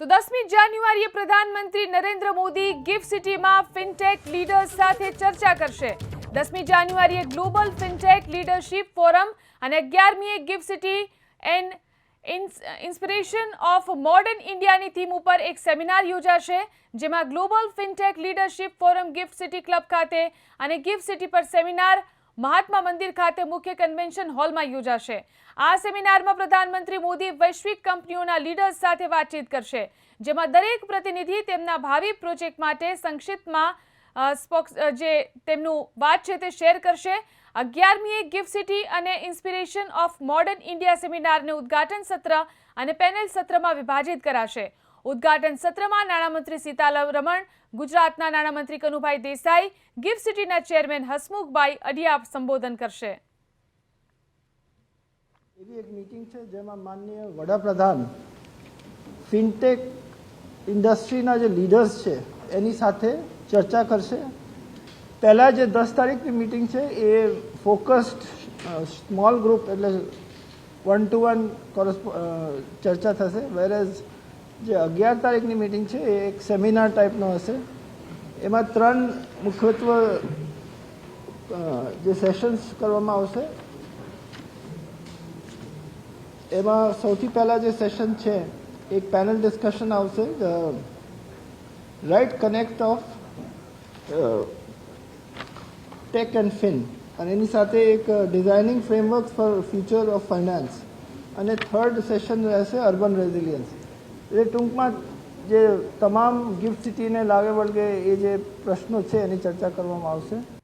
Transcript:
તો દસમી જાન્યુઆરીએ પ્રધાનમંત્રી નરેન્દ્ર મોદી ગિફ્ટ સિટીમાં ફિનટેક લીડર્સ સાથે ચર્ચા કરશે. દસમી જાન્યુઆરીએ ગ્લોબલ ફિનટેક લીડરશીપ ફોરમ અને અગિયારમીએ GIFT City and inspiration of modern ઇન્ડિયાની થીમ ઉપર એક સેમિનાર યોજાશે, જેમાં global fintech leadership forum GIFT City club ખાતે અને ગિફ્ટ સિટી પર સેમિનાર મહાત્મા મંદિર ખાતે મુખ્ય કન્વેન્શન હોલમાં યોજાશે. આ સેમિનારમાં પ્રધાનમંત્રી મોદી વૈશ્વિક કંપનીઓના લીડર્સ સાથે વાતચીત કરશે, જેમાં દરેક પ્રતિનિધિ તેમના ભાવિ પ્રોજેક્ટ માટે સંક્ષિપ્તમાં સ્પોક્સ જે તેમનું વાત છે તે શેર કરશે. અગિયારમીએ ગિફ્ટ સિટી અને ઇન્સ્પિરેશન ઓફ મોડર્ન ઇન્ડિયા સેમિનારને ઉદ્ઘાટન સત્ર અને પેનલ સત્રમાં વિભાજિત કરાશે. ઉદ્ઘાટન સત્રમાં નાણામંત્રી સીતારમણ રમણ, ગુજરાતના નાણામંત્રી કનુભાઈ દેસાઈ, ગિફ્ટ સિટીના ચેરમેન હસમુખભાઈ અડિયા સંબોધન કરશે. એવી એક મીટિંગ છે જેમાં માનનીય વડાપ્રધાન ફિનટેક ઇન્ડસ્ટ્રીના જે લીડર્સ છે એની સાથે ચર્ચા કરશે. પહેલાં જે દસ તારીખની મીટિંગ છે એ ફોકસ્ડ સ્મોલ ગ્રુપ એટલે વન ટુ વન ચર્ચા થશે. વેરેઝ જે અગિયાર તારીખની મિટિંગ છે, એ એક સેમિનાર ટાઈપનો હશે. એમાં ત્રણ મુખ્યત્વે જે સેશન્સ કરવામાં આવશે. એમાં સૌથી પહેલાં જે સેશન છે, એક પેનલ ડિસ્કશન આવશે right connect of tech and fin અને એની સાથે એક designing framework for future of finance અને થર્ડ સેશન રહેશે અર્બન રેઝિલિયન્સ એટલે ટૂંકમાં જે તમામ ગિફ્ટ સિટીને લાગે વળગે એ જે પ્રશ્નો છે એની ચર્ચા કરવામાં આવશે.